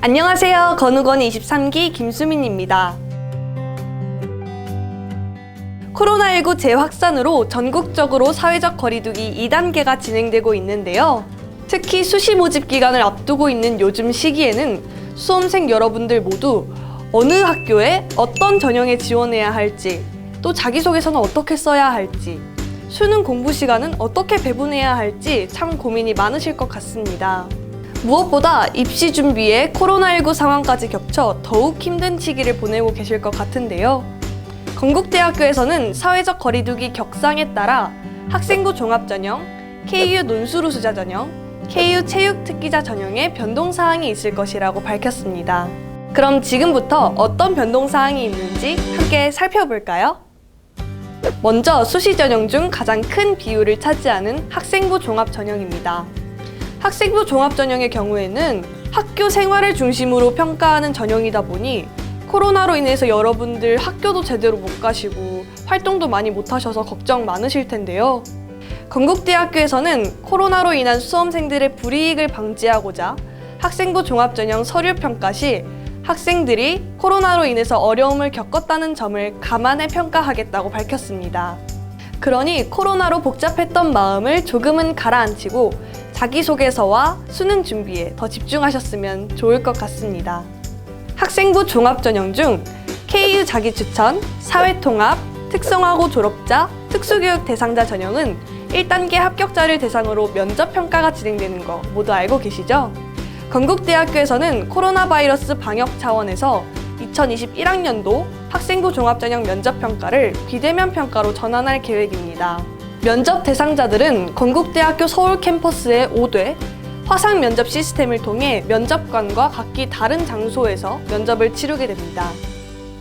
안녕하세요. 건우건 23기 김수민입니다. 코로나19 재확산으로 전국적으로 사회적 거리두기 2단계가 진행되고 있는데요. 특히 수시 모집 기간을 앞두고 있는 요즘 시기에는 수험생 여러분들 모두 어느 학교에 어떤 전형에 지원해야 할지, 또 자기소개서는 어떻게 써야 할지, 수능 공부 시간은 어떻게 배분해야 할지 참 고민이 많으실 것 같습니다. 무엇보다 입시 준비에 코로나19 상황까지 겹쳐 더욱 힘든 시기를 보내고 계실 것 같은데요. 건국대학교에서는 사회적 거리두기 격상에 따라 학생부 종합전형, KU 논술우 수자 전형, KU 체육 특기자 전형에 변동 사항이 있을 것이라고 밝혔습니다. 그럼 지금부터 어떤 변동 사항이 있는지 함께 살펴볼까요? 먼저 수시 전형 중 가장 큰 비율을 차지하는 학생부 종합 전형입니다. 학생부 종합 전형의 경우에는 학교 생활을 중심으로 평가하는 전형이다 보니 코로나로 인해서 여러분들 학교도 제대로 못 가시고 활동도 많이 못 하셔서 걱정 많으실 텐데요. 건국대학교에서는 코로나로 인한 수험생들의 불이익을 방지하고자 학생부 종합 전형 서류 평가 시 학생들이 코로나로 인해서 어려움을 겪었다는 점을 감안해 평가하겠다고 밝혔습니다. 그러니 코로나로 복잡했던 마음을 조금은 가라앉히고 자기소개서와 수능 준비에 더 집중하셨으면 좋을 것 같습니다. 학생부 종합 전형 중 KU 자기추천, 사회통합, 특성화고 졸업자, 특수교육 대상자 전형은 1단계 합격자를 대상으로 면접 평가가 진행되는 거 모두 알고 계시죠? 건국대학교에서는 코로나 바이러스 방역 차원에서 2021학년도 학생부 종합전형 면접 평가를 비대면 평가로 전환할 계획입니다. 면접 대상자들은 건국대학교 서울 캠퍼스의 5대 화상 면접 시스템을 통해 면접관과 각기 다른 장소에서 면접을 치르게 됩니다.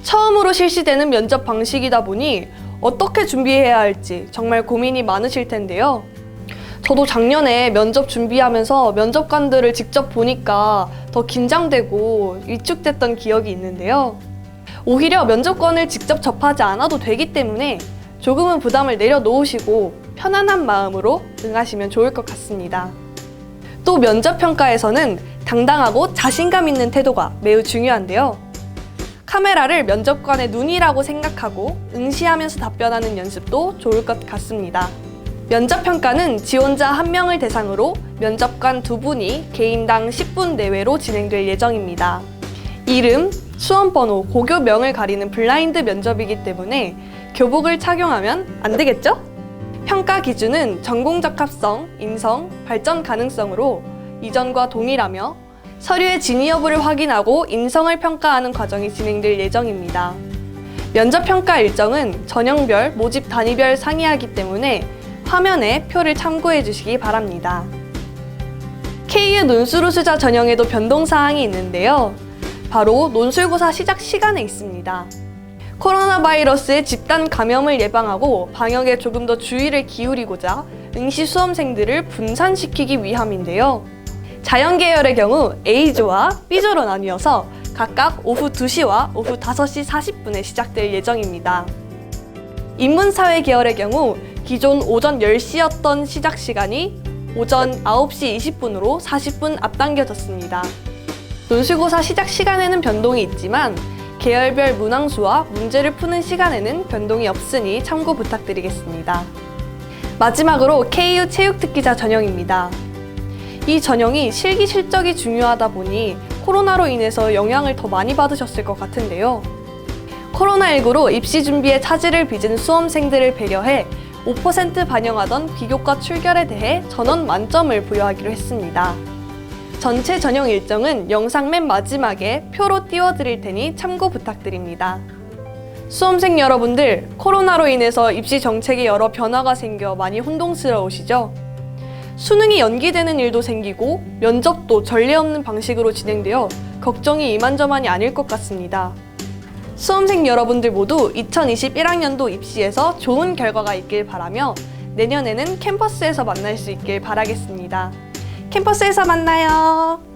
처음으로 실시되는 면접 방식이다 보니 어떻게 준비해야 할지 정말 고민이 많으실 텐데요. 저도 작년에 면접 준비하면서 면접관들을 직접 보니까 더 긴장되고 위축됐던 기억이 있는데요. 오히려 면접관을 직접 접하지 않아도 되기 때문에 조금은 부담을 내려놓으시고 편안한 마음으로 응하시면 좋을 것 같습니다. 또 면접 평가에서는 당당하고 자신감 있는 태도가 매우 중요한데요. 카메라를 면접관의 눈이라고 생각하고 응시하면서 답변하는 연습도 좋을 것 같습니다. 면접 평가는 지원자 한 명을 대상으로 면접관 두 분이 개인당 10분 내외로 진행될 예정입니다. 이름, 수험번호, 고교명을 가리는 블라인드 면접이기 때문에 교복을 착용하면 안 되겠죠? 평가 기준은 전공 적합성, 인성, 발전 가능성으로 이전과 동일하며 서류의 진위 여부를 확인하고 인성을 평가하는 과정이 진행될 예정입니다. 면접 평가 일정은 전형별, 모집 단위별 상이하기 때문에 화면에 표를 참고해 주시기 바랍니다. KU 논술 우수자 전형에도 변동 사항이 있는데요. 바로 논술고사 시작 시간에 있습니다. 코로나 바이러스의 집단 감염을 예방하고 방역에 조금 더 주의를 기울이고자 응시 수험생들을 분산시키기 위함인데요. 자연 계열의 경우 A조와 B조로 나뉘어서 각각 오후 2시와 오후 5시 40분에 시작될 예정입니다. 인문사회 계열의 경우 기존 오전 10시였던 시작 시간이 오전 9시 20분으로 40분 앞당겨졌습니다. 논술고사 시작 시간에는 변동이 있지만 계열별 문항수와 문제를 푸는 시간에는 변동이 없으니 참고 부탁드리겠습니다. 마지막으로 KU 체육특기자 전형입니다. 이 전형이 실기 실적이 중요하다 보니 코로나로 인해서 영향을 더 많이 받으셨을 것 같은데요. 코로나19로 입시 준비에 차질을 빚은 수험생들을 배려해 5% 반영하던 비교과 출결에 대해 전원 만점을 부여하기로 했습니다. 전체 전형 일정은 영상 맨 마지막에 표로 띄워드릴 테니 참고 부탁드립니다. 수험생 여러분들, 코로나로 인해서 입시 정책에 여러 변화가 생겨 많이 혼동스러우시죠? 수능이 연기되는 일도 생기고 면접도 전례 없는 방식으로 진행되어 걱정이 이만저만이 아닐 것 같습니다. 수험생 여러분들 모두 2021학년도 입시에서 좋은 결과가 있길 바라며 내년에는 캠퍼스에서 만날 수 있길 바라겠습니다. 캠퍼스에서 만나요.